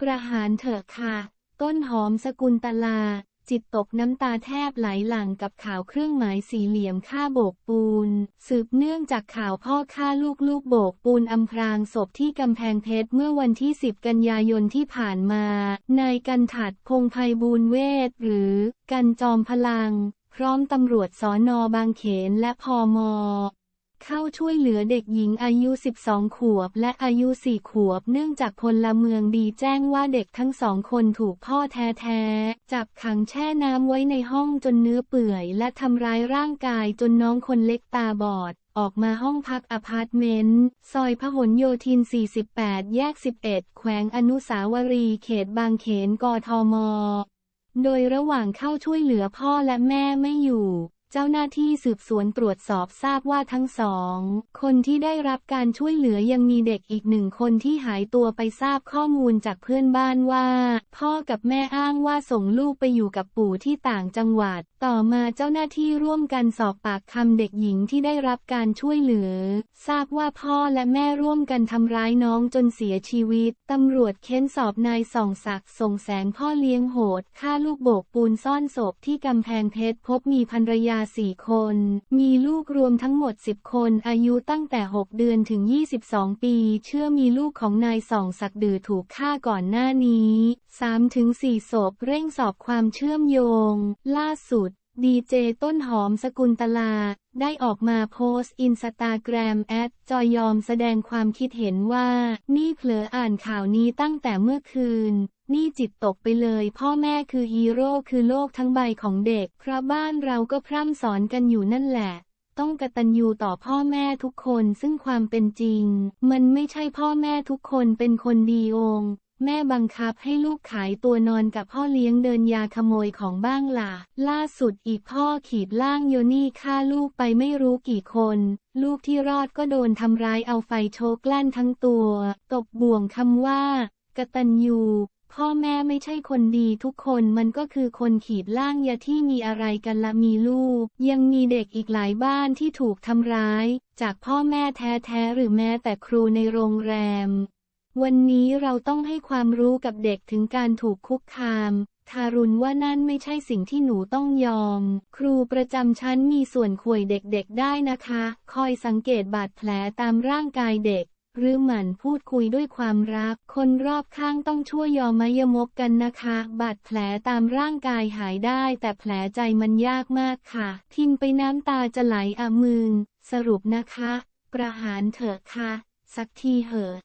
ประหารเถอะค่ะ ต้นหอมสกุลตลา จิตตกน้ำตาแทบไหลหลั่งกับข่าวเครื่องหมายสี่เหลี่ยมฆ่าโบกปูน สืบเนื่องจากข่าวพ่อฆ่าลูกลูกโบกปูนอำพรางศพที่กำแพงเพชรเมื่อวันที่ 10 กันยายนที่ผ่านมา นายกันถัดพงไพบูลเวทหรือ กันจอมพลัง พร้อมตำรวจสอนอบางเขนและพอม เข้าช่วยเหลือเด็กหญิงอายุ 12 ขวบ และอายุ 4 ขวบ เนื่องจากพลเมืองดีแจ้งว่าเด็กทั้งสองคนถูกพ่อแท้ๆ จับขังแช่น้ำไว้ในห้องจนเนื้อเปื่อย และทำร้ายร่างกายจนน้องคนเล็กตาบอดออกมาห้องพักอพาร์ตเมนต์ ซอยพหลโยธิน 48 แยก 11 แขวงอนุสาวรีย์เขตบางเขน กทม โดยระหว่างเข้าช่วยเหลือพ่อและแม่ไม่อยู่ เจ้าหน้าที่สืบสวนตรวจสอบทราบว่าทั้งสอง คนที่ได้รับการช่วยเหลือยังมีเด็กอีกหนึ่งคนที่หายตัวไปทราบข้อมูลจากเพื่อนบ้านว่า พ่อกับแม่อ้างว่าส่งลูกไปอยู่กับปู่ที่ต่างจังหวัด ต่อมาเจ้าหน้าที่ร่วมกันสอบปากคำเด็กหญิงที่ได้รับการช่วยเหลือ ทราบว่าพ่อและแม่ร่วมกันทำร้ายน้องจนเสียชีวิตตำรวจเค้นสอบนายส่องศักดิ์ส่งแสงพ่อเลี้ยงโหดฆ่าลูกโบกปูนซ่อนศพที่กำแพงเพชรพบมีภรรยาสี่คน มีลูกรวมทั้งหมด 10 คน อายุตั้งแต่ 6 เดือนถึง 22 ปี เชื่อมีลูกของนายส่องศักดิ์ดือถูกฆ่าก่อนหน้านี้ 3-4 ศพเร่งสอบความเชื่อมโยง ล่าสุดดีเจต้นหอมสกุลตลา ได้ออกมาโพสต์อินสตาแกรมแอดจอยยอมแสดงความคิดเห็นว่า นี่เผลออ่านข่าวนี้ตั้งแต่เมื่อคืน นี่จิตตกไปเลย พ่อแม่คือฮีโร่คือโลกทั้งใบของเด็กเพราะบ้านเราก็พร่ำสอนกันอยู่นั่นแหละ ต้องกตัญญูต่อพ่อแม่ทุกคนซึ่งความเป็นจริง มันไม่ใช่พ่อแม่ทุกคนเป็นคนดีองค์แม่บังคับให้ลูกขายตัวนอนกับพ่อเลี้ยงเดินยาขโมยของบ้างล่ะ ล่าสุดอีกพ่อขีดล่างโยนี่ฆ่าลูกไปไม่รู้กี่คน ลูกที่รอดก็โดนทำร้ายเอาไฟโชกแกล้นทั้งตัว ตบบ่วงคำว่ากตัญญู พ่อแม่ไม่ใช่คนดีทุกคนมันก็คือคนขีดล่างยาที่มีอะไรกันละมีลูก ยังมีเด็กอีกหลายบ้านที่ถูกทำร้าย จากพ่อแม่แท้ๆหรือแม้แต่ครูในโรงแรม วันนี้เราต้องให้ความรู้กับเด็กถึงการถูกคุกคาม ทารุณว่านั่นไม่ใช่สิ่งที่หนูต้องยอม ครูประจำชั้นมีส่วนข่วยเด็กๆได้นะคะ คอยสังเกตบาดแผลตามร่างกายเด็ก หรือหมั่นพูดคุยด้วยความรัก คนรอบข้างต้องช่วยยอมมยมกกันนะคะ บาดแผลตามร่างกายหายได้ แต่แผลใจมันยากมากค่ะ ทิ้งไปน้ำตาจะไหลอะมึง สรุปนะคะ ประหารเถอะค่ะ สักทีเหอะ